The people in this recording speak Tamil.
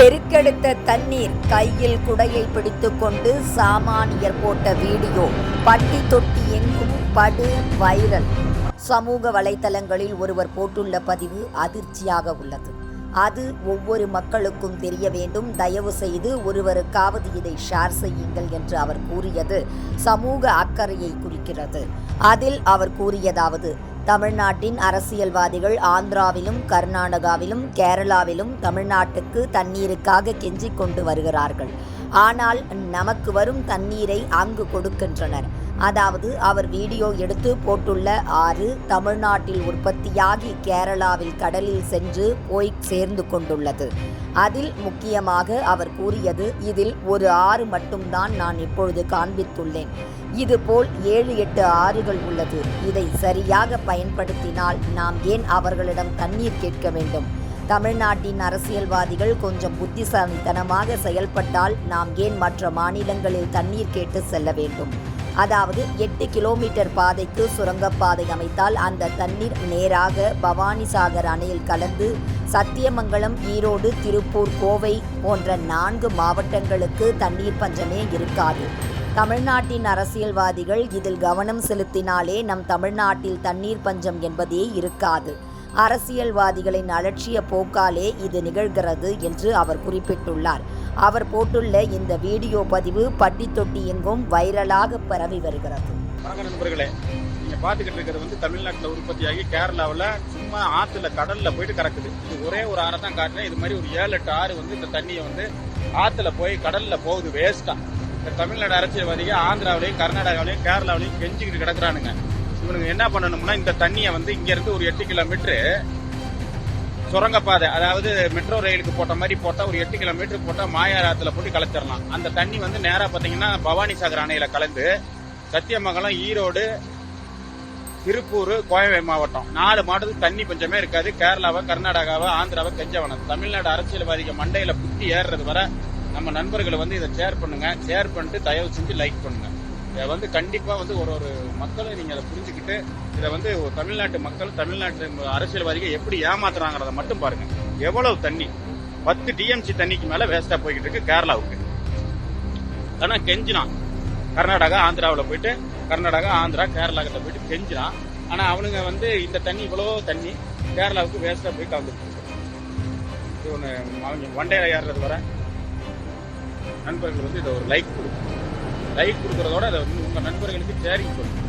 பெருக்கெடுத்த தண்ணீர் கையில் குடையை பிடித்துக்கொண்டு சாமானியர் போட்ட வீடியோ பட்டி தொட்டி எங்கும் படு வைரல். சமூக வலைதளங்களில் ஒருவர் போட்டுள்ள பதிவு அதிர்ச்சியாக உள்ளது. அது ஒவ்வொரு மக்களுக்கும் தெரிய வேண்டும். தயவு செய்து ஒருவருக்காவது இதை ஷேர் செய்யுங்கள் என்று அவர் கூறியது சமூக அக்கறையை குறிக்கிறது. அதில் அவர் கூறியதாவது தமிழ்நாட்டின் அரசியல்வாதிகள் ஆந்திராவிலும் கர்நாடகாவிலும் கேரளாவிலும் தமிழ்நாட்டுக்கு தண்ணீருக்காக கெஞ்சிக் கொண்டு வருகிறார்கள். ஆனால் நமக்கு வரும் தண்ணீரை அங்கு கொடுக்கின்றனர். அதாவது அவர் வீடியோ எடுத்து போட்டுள்ள ஆறு தமிழ்நாட்டில் உற்பத்தியாகி கேரளாவில் கடலில் சென்று போய் சேர்ந்து கொண்டுள்ளது. அதில் முக்கியமாக அவர் கூறியது இதில் ஒரு ஆறு மட்டும்தான் நான் இப்பொழுது காண்பித்துள்ளேன். இதுபோல் ஏழு எட்டு ஆறுகள் உள்ளது. இதை சரியாக பயன்படுத்தினால் நாம் ஏன் அவர்களிடம் தண்ணீர் கேட்க வேண்டும்? தமிழ்நாட்டின் அரசியல்வாதிகள் கொஞ்சம் புத்திசாலித்தனமாக செயல்பட்டால் நாம் ஏன் மற்ற மாநிலங்களில் தண்ணீர் கேட்டு செல்ல வேண்டும்? அதாவது எட்டு கிலோமீட்டர் பாதைக்கு சுரங்கப்பாதை அமைத்தால் அந்த தண்ணீர் நேராக பவானிசாகர் அணையில் கலந்து சத்தியமங்கலம் ஈரோடு திருப்பூர் கோவை போன்ற நான்கு மாவட்டங்களுக்கு தண்ணீர் பஞ்சமே இருக்காது. தமிழ்நாட்டின் அரசியல்வாதிகள் இதில் கவனம் செலுத்தினாலே நம் தமிழ்நாட்டில் தண்ணீர் பஞ்சம் என்பதே இருக்காது. அரசியல்வாதிகளின் அலட்சிய போக்காலே இது நிகழ்கிறது என்று அவர் குறிப்பிட்டுள்ளார். அவர் போட்டுள்ள இந்த வீடியோ பதிவு பட்டி தொட்டி எங்கும் வைரலாக பரவி வருகிறது. நண்பர்களே நீங்க பாத்துக்கிட்டு இருக்கிறது வந்து தமிழ்நாட்டுல உற்பத்தியாகி கேரளாவில் சும்மா ஆத்துல கடல்ல போயிட்டு கறக்குது. இது ஒரே ஒரு ஆறை தான் காட்டுறேன் இது மாதிரி ஒரு ஏழு எட்டு ஆறு வந்து இந்த தண்ணியை வந்து ஆத்துல போய் கடல்ல போகுது வேஸ்டா இந்த தமிழ்நாடு அரசியல்வாதிகள் ஆந்திராவிலையும் கர்நாடகாவிலையும் கேரளாவிலையும் கெஞ்சிக்கிட்டு கிடக்குறானுங்க. இவனுக்கு என்ன பண்ணணும்னா இந்த தண்ணியை வந்து இங்கேருந்து ஒரு எட்டு கிலோமீட்ரு சுரங்கப்பாதை அதாவது மெட்ரோ ரயிலுக்கு போட்ட மாதிரி போட்டால் ஒரு எட்டு கிலோமீட்டர் போட்டால் மாயாரத்தில் போட்டு கலைச்சிடலாம். அந்த தண்ணி வந்து நேராக பார்த்தீங்கன்னா பவானி சாகர் அணையில் கலந்து சத்தியமங்கலம் ஈரோடு திருப்பூர் கோயம்பேடு மாவட்டம். நாலு மாவட்டத்துக்கு தண்ணி பஞ்சமே இருக்காது. கேரளாவை கர்நாடகாவை ஆந்திராவை கெஞ்சவனம். தமிழ்நாடு அரசியல்வாதிகள் மண்டையில் புத்தி ஏறுறது வர நம்ம நண்பர்களை வந்து இதை ஷேர் பண்ணுங்க. ஷேர் பண்ணிட்டு தயவு செஞ்சு லைக் பண்ணுங்க. வந்து கண்டிப்பா வந்து ஒரு ஒரு மக்களை நீங்க அதை புரிஞ்சுக்கிட்டு இதை வந்து ஒரு தமிழ்நாட்டு மக்கள் தமிழ்நாட்டு அரசியல்வாதிகள் எப்படி ஏமாத்துறாங்கிறத மட்டும் பாருங்க. எவ்வளவு தண்ணி? பத்து டிஎம்சி தண்ணிக்கு மேல வேஸ்டா போய்கிட்டு இருக்கு கேரளாவுக்கு. ஆனா கெஞ்சினான். கர்நாடகா ஆந்திராவில் போயிட்டு கர்நாடகா ஆந்திரா கேரளா கிட்ட போயிட்டு கெஞ்சினான். ஆனா அவனுங்க வந்து இந்த தண்ணி இவ்வளோ தண்ணி கேரளாவுக்கு வேஸ்டா போய் கலந்துட்டு இது ஒன்று அவங்க வண்டையில ஏறுறது வர நண்பர்கள் வந்து இதை ஒரு லைக் கொடுக்கும். லைக் கொடுக்கறதோட அதை வந்து உங்க நண்பர்களுக்கு ஷேரிங் கொடுக்கும்